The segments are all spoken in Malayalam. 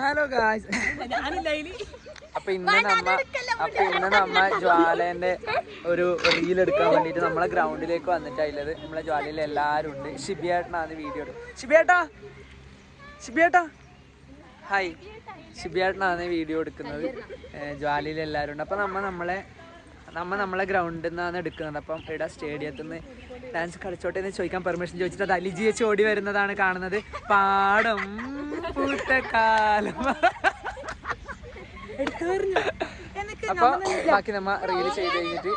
ഹലോ ഗായ്സ് അപ്പൊ ഇന്ന് നമ്മ അപ്പൊ ഇന്ന് നമ്മ ജ്വാലേന്റെ ഒരു റീൽ എടുക്കാൻ വേണ്ടിട്ട് നമ്മളെ ഗ്രൗണ്ടിലേക്ക് വന്നിട്ടായില്ലത്. നമ്മളെ ജ്വാലയിൽ എല്ലാരും ഉണ്ട്. ഷിബിയേട്ടനാണ് വീഡിയോ ഷിബിയേട്ടാ! ഷിബിയേട്ടാ! ഹായ് ഷിബിയേട്ടനാണ് വീഡിയോ എടുക്കുന്നത്. ജ്വാലയിൽ എല്ലാവരും ഉണ്ട്. അപ്പൊ നമ്മ നമ്മളെ നമ്മ നമ്മളെ ഗ്രൗണ്ടിൽ നിന്നാണ് എടുക്കുന്നത്. അപ്പം ഇവിടെ സ്റ്റേഡിയത്തിൽ നിന്ന് ഡാൻസ് കളിച്ചോട്ടെ എന്ന് ചോദിക്കാൻ പെർമിഷൻ ചോദിച്ചിട്ട് അത് അലിജി വെച്ച് ഓടി വരുന്നതാണ് കാണുന്നത്. പാടം. പൂത്തക്കാലം അപ്പൊ ബാക്കി നമ്മ റീൽ ചെയ്ത് കഴിഞ്ഞിട്ട്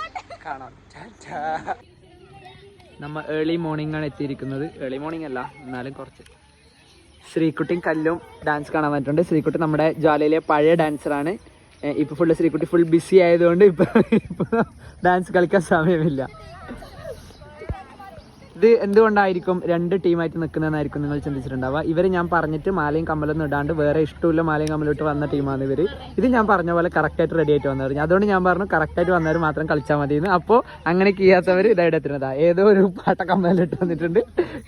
കാണാം. നമ്മ ഏർലി മോർണിംഗ് ആണ് എത്തിയിരിക്കുന്നത്. ഏർലി മോർണിംഗ് അല്ല എന്നാലും കുറച്ച്. ശ്രീകുട്ടിയും കല്ലും ഡാൻസ് കാണാൻ പറ്റുന്നുണ്ട് ശ്രീക്കുട്ടി നമ്മുടെ ജ്വാലയിലെ പഴയ ഡാൻസറാണ് ഇപ്പൊ ഫുള്ള് ശ്രീകുട്ടി ഫുൾ ബിസി ആയതുകൊണ്ട് ഇപ്പൊ ഇപ്പൊ ഡാൻസ് കളിക്കാൻ സമയമില്ല. ഇത് എന്തുകൊണ്ടായിരിക്കും രണ്ട് ടീമായിട്ട് നിൽക്കുന്നതെന്നായിരിക്കും നിങ്ങൾ ചിന്തിച്ചിട്ടുണ്ടാവുക? ഇവർ ഞാൻ പറഞ്ഞിട്ട് മാലയും കമ്മലൊന്നും ഇടാണ്ട് വേറെ ഇഷ്ടമില്ല മാലയും കമ്മലിട്ട് വന്ന ടീമാണ് ഇവർ ഇത് ഞാൻ പറഞ്ഞ പോലെ കറക്റ്റായിട്ട് റെഡി ആയിട്ട് വന്നവർ അതുകൊണ്ട് ഞാൻ പറഞ്ഞു കറക്റ്റായിട്ട് വന്നവർ മാത്രം കളിച്ചാൽ മതി എന്ന് അപ്പോൾ അങ്ങനെ ചെയ്യാത്തവർ ഇതായിട്ട് എത്തുന്നതാ. ഏതോ ഒരു പാട്ട കമ്മലിട്ട് വന്നിട്ടുണ്ട്.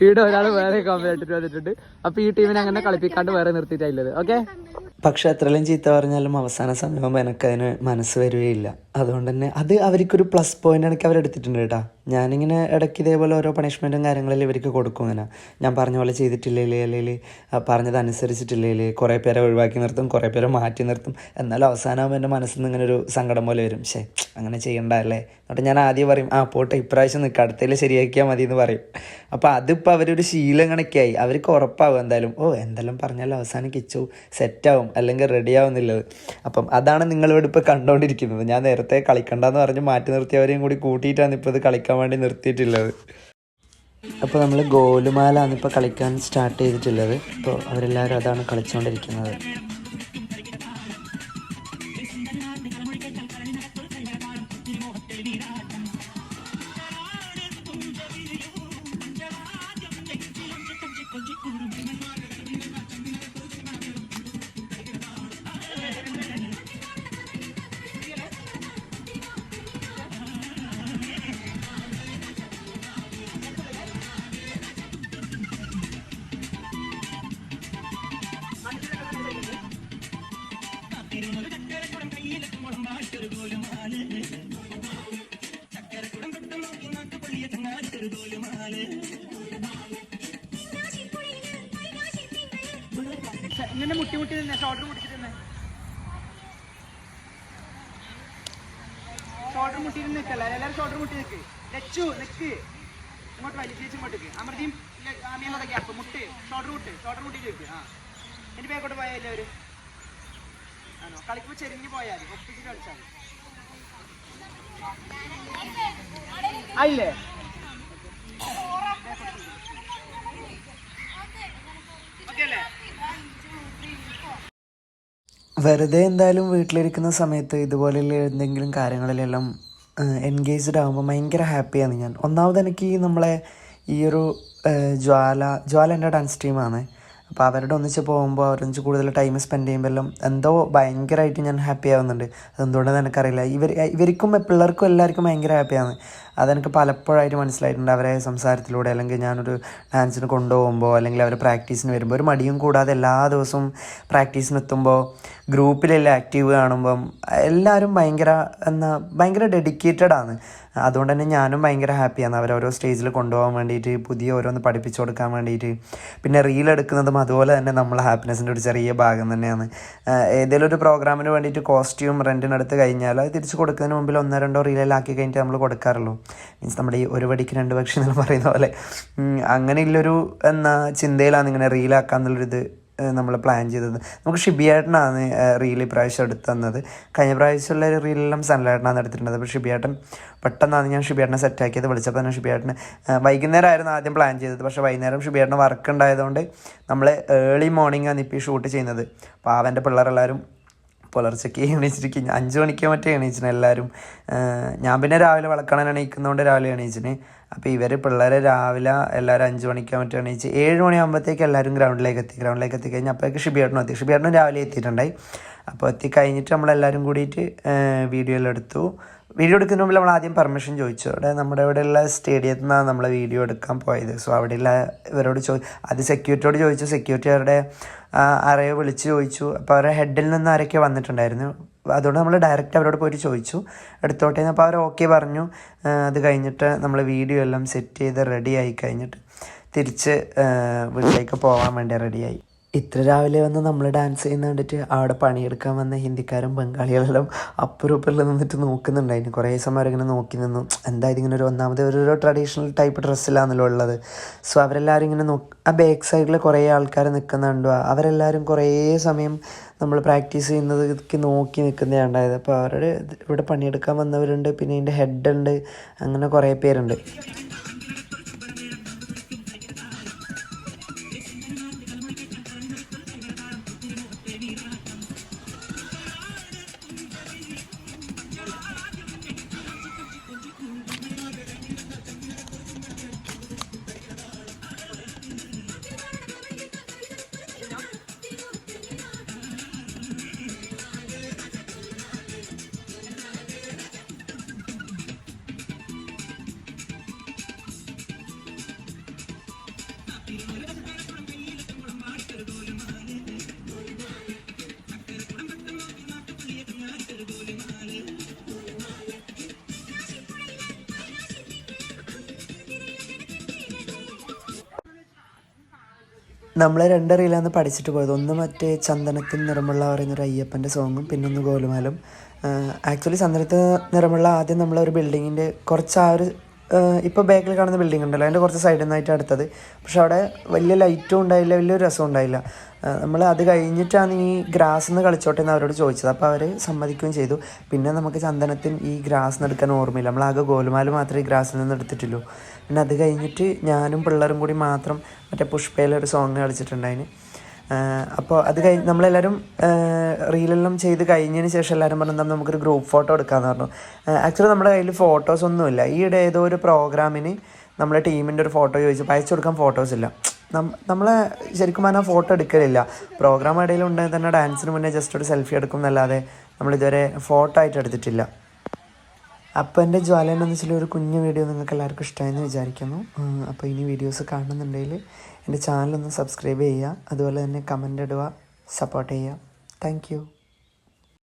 ഇവിടെ ഒരാൾ വേറെ കമ്മലിട്ടിട്ട് വന്നിട്ടുണ്ട്. അപ്പോൾ ഈ ടീമിനെ അങ്ങനെ കളിപ്പിക്കാണ്ട് വേറെ നിർത്തിയിട്ടായില്ലത്. ഓക്കെ പക്ഷെ എത്രയും ചീത്ത പറഞ്ഞാലും അവസാന സമയമാകുമ്പോൾ എനിക്കതിന് മനസ്സ് വരികയില്ല. അതുകൊണ്ട് തന്നെ അത് അവർക്കൊരു പ്ലസ് പോയിന്റ് എനിക്ക് അവരെടുത്തിട്ടുണ്ട് കേട്ടോ. ഞാനിങ്ങനെ ഇടയ്ക്ക് ഇതേപോലെ ഓരോ പണിഷ്മെന്റും കാര്യങ്ങളെല്ലാം ഇവർക്ക് കൊടുക്കും ഇങ്ങനെ. ഞാൻ പറഞ്ഞ പോലെ ചെയ്തിട്ടില്ലേ അല്ലെങ്കിൽ പറഞ്ഞത് അനുസരിച്ചിട്ടില്ലേ കുറേ പേരെ ഒഴിവാക്കി നിർത്തും കുറേ പേരെ മാറ്റി നിർത്തും. എന്നാലും അവസാനമാകുമ്പോൾ എന്റെ മനസ്സിൽ നിന്ന് ഇങ്ങനെ ഒരു സങ്കടം പോലെ വരും. ശേ അങ്ങനെ ചെയ്യണ്ട അല്ലേ? എന്നിട്ട് ഞാൻ ആദ്യം പറയും ആ പോട്ടെ ഇപ്രാവശ്യം നിൽക്കുക അടുത്തതിൽ ശരിയാക്കിയാൽ മതി എന്ന് പറയും. അപ്പോൾ അതിപ്പോൾ അവരൊരു ശീലം കണക്കായി അവർക്ക് ഉറപ്പാവും എന്തായാലും ഓ എന്തെല്ലാം പറഞ്ഞാലും അവസാനം കിച്ചു സെറ്റാവും അല്ലെങ്കിൽ റെഡി ആവുന്നില്ലത് അപ്പം അതാണ് നിങ്ങളിവിടെ ഇപ്പോൾ കണ്ടുകൊണ്ടിരിക്കുന്നത് ഞാൻ നേരത്തെ കളിക്കണ്ടെന്ന് പറഞ്ഞ് മാറ്റി നിർത്തിയവരെയും കൂടി കൂട്ടിയിട്ടാണ് ഇപ്പോൾ ഇത് കളിക്കാൻ വേണ്ടി നിർത്തിയിട്ടുള്ളത്. അപ്പോൾ നമ്മൾ ഗോലുമാലാണ് ഇപ്പോൾ കളിക്കാൻ സ്റ്റാർട്ട് ചെയ്തിട്ടുള്ളത്. അപ്പോൾ അവരെല്ലാവരും അതാണ് കളിച്ചുകൊണ്ടിരിക്കുന്നത് ഇങ്ങനെ മുട്ടി മുട്ടി തന്നെ ഷോർട്ടർ മുട്ടിച്ചിട്ട് തന്നെ ഷോർട്ടർ മുട്ടി നിൽക്കല്ല എല്ലാവരും ഷോർട്ടർ മുട്ടി നിൽക്ക് ലച്ചു നിൽക്ക് ഇങ്ങോട്ട് വലിയ ചേച്ചി ഇങ്ങോട്ടേക്ക് അമൃതിയും ആമിയുള്ള ഗ്യാപ്പ്. മുട്ട് ഷോർട്ടർ മുട്ട് ഷോർട്ടർ മുട്ടിട്ട് നിൽക്ക് ആ. എന്റെ പേക്കോട്ട് പോയാൽ എല്ലാവരും? ആണോ? കളിക്കുമ്പോൾ ചെരിഞ്ഞ് പോയാൽ മതി. ഒപ്പിച്ചിട്ട് കളിച്ചാൽ മതി ആയില്ലേ ഓക്കെ അല്ലേ വെറുതെ എന്തായാലും വീട്ടിലിരിക്കുന്ന സമയത്ത് ഇതുപോലെയുള്ള എന്തെങ്കിലും കാര്യങ്ങളിലെല്ലാം എൻഗേജ്ഡ് ആകുമ്പോൾ ഭയങ്കര ഹാപ്പിയാണ് ഞാൻ. ഒന്നാമത് എനിക്ക് നമ്മളെ ഈ ഒരു ജ്വാല ജ്വാല എന്റെ ഡാൻസ് ടീമാണ് അപ്പോൾ അവരുടെ ഒന്നിച്ച് പോകുമ്പോൾ അവരൊന്നിച്ച് കൂടുതൽ ടൈം സ്പെൻഡ് ചെയ്യുമ്പോൾ എല്ലാം എന്തോ ഭയങ്കരമായിട്ട് ഞാൻ ഹാപ്പി ആവുന്നുണ്ട്. അതെന്തുകൊണ്ടെന്ന് എനിക്കറിയില്ല. ഇവർ ഇവർക്കും പിള്ളേർക്കും എല്ലാവർക്കും ഭയങ്കര ഹാപ്പിയാണ് അതെനിക്ക് പലപ്പോഴായിട്ട് മനസ്സിലായിട്ടുണ്ട്. അവരെ സംസാരത്തിലൂടെ അല്ലെങ്കിൽ ഞാനൊരു ഡാൻസിന് കൊണ്ടുപോകുമ്പോൾ അല്ലെങ്കിൽ അവർ പ്രാക്ടീസിന് വരുമ്പോൾ ഒരു മടിയും കൂടാതെ എല്ലാ ദിവസവും പ്രാക്ടീസിന് എത്തുമ്പോൾ ഗ്രൂപ്പിലെല്ലാം ആക്റ്റീവ് കാണുമ്പം എല്ലാവരും ഭയങ്കര എന്നാ ഭയങ്കര ഡെഡിക്കേറ്റഡ് ആണ്. അതുകൊണ്ട് തന്നെ ഞാനും ഭയങ്കര ഹാപ്പിയാണ് ഓരോ സ്റ്റേജിൽ കൊണ്ടുപോകാൻ വേണ്ടിയിട്ട് പുതിയ ഓരോന്ന് പഠിപ്പിച്ചു കൊടുക്കാൻ വേണ്ടിയിട്ട് പിന്നെ റീൽ എടുക്കുന്നതും അതുപോലെ തന്നെ നമ്മൾ ഹാപ്പിനെസ്സിന്റെ ഒരു ചെറിയ ഭാഗം തന്നെയാണ്. ഏതെങ്കിലും ഒരു പ്രോഗ്രാമിന് വേണ്ടിയിട്ട് കോസ്റ്റ്യൂം റെന്റിനെടുത്ത് കഴിഞ്ഞാൽ അത് തിരിച്ച് കൊടുക്കുന്നതിന് മുമ്പിൽ ഒന്നോ രണ്ടോ റീലെല്ലാം ആക്കി കഴിഞ്ഞിട്ട് നമ്മൾ കൊടുക്കാറുള്ളൂ. മീൻസ് നമ്മുടെ ഈ ഒരു വടിക്ക് രണ്ട് പക്ഷി എന്ന് പറയുന്ന പോലെ. അങ്ങനെയുള്ളൊരു എന്നാ ചിന്തയിലാണ് ഇങ്ങനെ റീലാക്കാന്നുള്ളൊരിത് നമ്മൾ പ്ലാൻ ചെയ്തത്. നമുക്ക് ഷിബിയേട്ടനാണ് റീൽ ഇപ്രാവശ്യം എടുത്തു തന്നത് കഴിഞ്ഞ പ്രാവശ്യമുള്ള ഒരു റീലെല്ലാം സൺലൈറ്റനാണ് എടുത്തിട്ടുള്ളത് അപ്പോൾ ഷിബിയേട്ടൻ പെട്ടെന്നാണ് ഞാൻ ഷിബിയേട്ടനെ സെറ്റാക്കിയത് വിളിച്ചപ്പോൾ തന്നെ ഷിബിയേട്ടന് വൈകുന്നേരമായിരുന്നു ആദ്യം പ്ലാൻ ചെയ്തത്. പക്ഷേ വൈകുന്നേരം ഷിബിയേട്ടന് വർക്ക് ഉണ്ടായതുകൊണ്ട് നമ്മൾ ഏർലി മോർണിംഗ് ആണ് ഇപ്പോൾ ഈ ഷൂട്ട് ചെയ്യുന്നത്. അപ്പോൾ അവന്റെ പിള്ളേരെല്ലാവരും പുലർച്ചയ്ക്ക് എണീച്ചിരിക്കും. അഞ്ച് മണിക്ക് മറ്റേ എണീച്ചിന് എല്ലാവരും ഞാൻ പിന്നെ രാവിലെ വിളക്കണൻ എണീക്കുന്നതുകൊണ്ട് രാവിലെ എണീച്ചിന്. അപ്പോൾ ഇവർ പിള്ളേരെ രാവിലെ എല്ലാവരും അഞ്ച് മണിക്കാൻ മറ്റോ എണീച്ച് ഏഴ് മണിയാകുമ്പോഴത്തേക്ക് എല്ലാവരും ഗ്രൗണ്ടിലേക്ക് എത്തി. ഗ്രൗണ്ടിലേക്ക് എത്തിക്കഴിഞ്ഞാൽ അപ്പോഴേക്ക് ഷിബിയേട്ടനും എത്തി. ഷിബിയേട്ടനും രാവിലെ എത്തിയിട്ടുണ്ടായി. അപ്പോൾ എത്തി കഴിഞ്ഞിട്ട് നമ്മളെല്ലാവരും കൂടിയിട്ട് വീഡിയോ എല്ലാം എടുത്തു. വീഡിയോ എടുക്കുന്ന മുമ്പ് നമ്മൾ ആദ്യം പെർമിഷൻ ചോദിച്ചു. അവിടെ നമ്മുടെ ഇവിടെയുള്ള സ്റ്റേഡിയത്തിൽ നിന്നാണ് നമ്മൾ വീഡിയോ എടുക്കാൻ പോയത്. സോ അവിടെയുള്ള ഇവരോട് ചോ അത് സെക്യൂരിറ്റിയോട് ചോദിച്ചു. സെക്യൂരിറ്റി അവരുടെ ആരെയോ വിളിച്ച് ചോദിച്ചു. അപ്പോൾ അവരുടെ ഹെഡിൽ നിന്ന് ആരൊക്കെ വന്നിട്ടുണ്ടായിരുന്നു. അതുകൊണ്ട് നമ്മൾ ഡയറക്റ്റ് അവരോട് പോയിട്ട് ചോദിച്ചു. എടുത്തോട്ടേന്ന് അപ്പോൾ അവർ ഓക്കെ പറഞ്ഞു. അത് കഴിഞ്ഞിട്ട് നമ്മൾ വീഡിയോ എല്ലാം സെറ്റ് ചെയ്ത് റെഡി ആയി കഴിഞ്ഞിട്ട് തിരിച്ച് വീട്ടിലേക്ക് പോകാൻ വേണ്ടി റെഡിയായി ഇത്ര രാവിലെ വന്ന് നമ്മൾ ഡാൻസ് ചെയ്യുന്ന കണ്ടിട്ട് അവിടെ പണിയെടുക്കാൻ വന്ന ഹിന്ദിക്കാരും ബംഗാളികളെല്ലാം അപ്പുറം നിന്നിട്ട് നോക്കുന്നുണ്ടായിരുന്നു. കുറേ സമയം ഇങ്ങനെ നോക്കി നിന്നു. എന്താ ഇതിങ്ങനെ ഒരു ഒന്നാമത് ഒരു ട്രഡീഷണൽ ടൈപ്പ് ഡ്രസ്സിലാണല്ലോ ഉള്ളത്. സോ അവരെല്ലാവരും ഇങ്ങനെ നോക്ക് ആ ബാക്ക് സൈഡിൽ കുറേ ആൾക്കാർ നിൽക്കുന്നുണ്ടോ അവരെല്ലാവരും കുറേ സമയം നമ്മൾ പ്രാക്ടീസ് ചെയ്യുന്നത് നോക്കി നിൽക്കുന്നതാണ് ഉണ്ടായത് അപ്പോൾ അവരുടെ ഇവിടെ പണിയെടുക്കാൻ വന്നവരുണ്ട് പിന്നെ ഇതിന്റെ ഹെഡ് ഉണ്ട് അങ്ങനെ കുറേ പേരുണ്ട്. നമ്മൾ രണ്ട് റീലാണ് പഠിച്ചിട്ട് പോയത്. ഒന്ന് മറ്റേ ചന്ദനത്തിൽ നിറമുള്ള പറയുന്നൊരു അയ്യപ്പന്റെ സോങ്ങും പിന്നെ ഒന്ന് ഗോലുമാലും. ആക്ച്വലി ചന്ദനത്തിൽ നിറമുള്ള ആദ്യം നമ്മളൊരു ബിൽഡിങ്ങിന്റെ കുറച്ച് ആ ഒരു ഇപ്പോൾ ബാക്കിൽ കാണുന്ന ബിൽഡിംഗ് ഉണ്ടല്ലോ. അതിന്റെ കുറച്ച് സൈഡിൽ നിന്നായിട്ട് അടുത്തത്. പക്ഷെ അവിടെ വലിയ ലൈറ്റും ഉണ്ടായില്ല വലിയൊരു രസം ഉണ്ടായില്ല. നമ്മൾ അത് കഴിഞ്ഞിട്ടാണ് ഈ ഗ്രാസ് നിന്ന് കളിച്ചോട്ടെ എന്ന് അവരോട് ചോദിച്ചത്. അപ്പോൾ അവർ സമ്മതിക്കുകയും ചെയ്തു. പിന്നെ നമുക്ക് ചന്ദനത്തിൽ ഈ ഗ്രാസ് എടുക്കാൻ ഓർമ്മയില്ല. നമ്മൾ ആകെ ഗോലുമാൽ മാത്രമേ ഈ ഗ്രാസിൽ നിന്ന് എടുത്തിട്ടുള്ളൂ. പിന്നെ അത് കഴിഞ്ഞിട്ട് ഞാനും പിള്ളേരും കൂടി മാത്രം മറ്റേ പുഷ്പയിലൊരു സോങ് കളിച്ചിട്ടുണ്ടായിന്. അപ്പോൾ അത് കഴിഞ്ഞ് നമ്മളെല്ലാവരും റീലെല്ലാം ചെയ്ത് കഴിഞ്ഞതിന് ശേഷം എല്ലാവരും പറഞ്ഞു "എന്നാ നമുക്കൊരു ഗ്രൂപ്പ് ഫോട്ടോ എടുക്കാമെന്ന് പറഞ്ഞു. ആക്ച്വലി നമ്മുടെ കയ്യിൽ ഫോട്ടോസ് ഒന്നുമില്ല. ഈയിടെ ഏതോ ഒരു പ്രോഗ്രാമിന് നമ്മുടെ ടീമിന്റെ ഒരു ഫോട്ടോ ചോദിച്ചപ്പോൾ അയച്ചു കൊടുക്കാൻ ഫോട്ടോസ് ഇല്ല. നം നമ്മളെ ശരിക്കും പറഞ്ഞാൽ ഫോട്ടോ എടുക്കലില്ല. പ്രോഗ്രാം ഇടയിൽ ഉണ്ടെങ്കിൽ തന്നെ ഡാൻസിന് മുന്നേ ജസ്റ്റ് ഒരു സെൽഫി എടുക്കും എന്നല്ലാതെ നമ്മളിതുവരെ ഫോട്ടോ ആയിട്ട് എടുത്തിട്ടില്ല. അപ്പോൾ എന്റെ ജ്വാലൻ എന്ന് വെച്ചാൽ ഒരു കുഞ്ഞു വീഡിയോ നിങ്ങൾക്ക് എല്ലാവർക്കും ഇഷ്ടമായെന്ന് വിചാരിക്കുന്നു. അപ്പോൾ ഇനി വീഡിയോസ് കാണുന്നുണ്ടെങ്കിൽ എന്റെ ചാനലൊന്ന് സബ്സ്ക്രൈബ് ചെയ്യുക. അതുപോലെ തന്നെ കമന്റ് ഇടുക സപ്പോർട്ട് ചെയ്യുക. താങ്ക്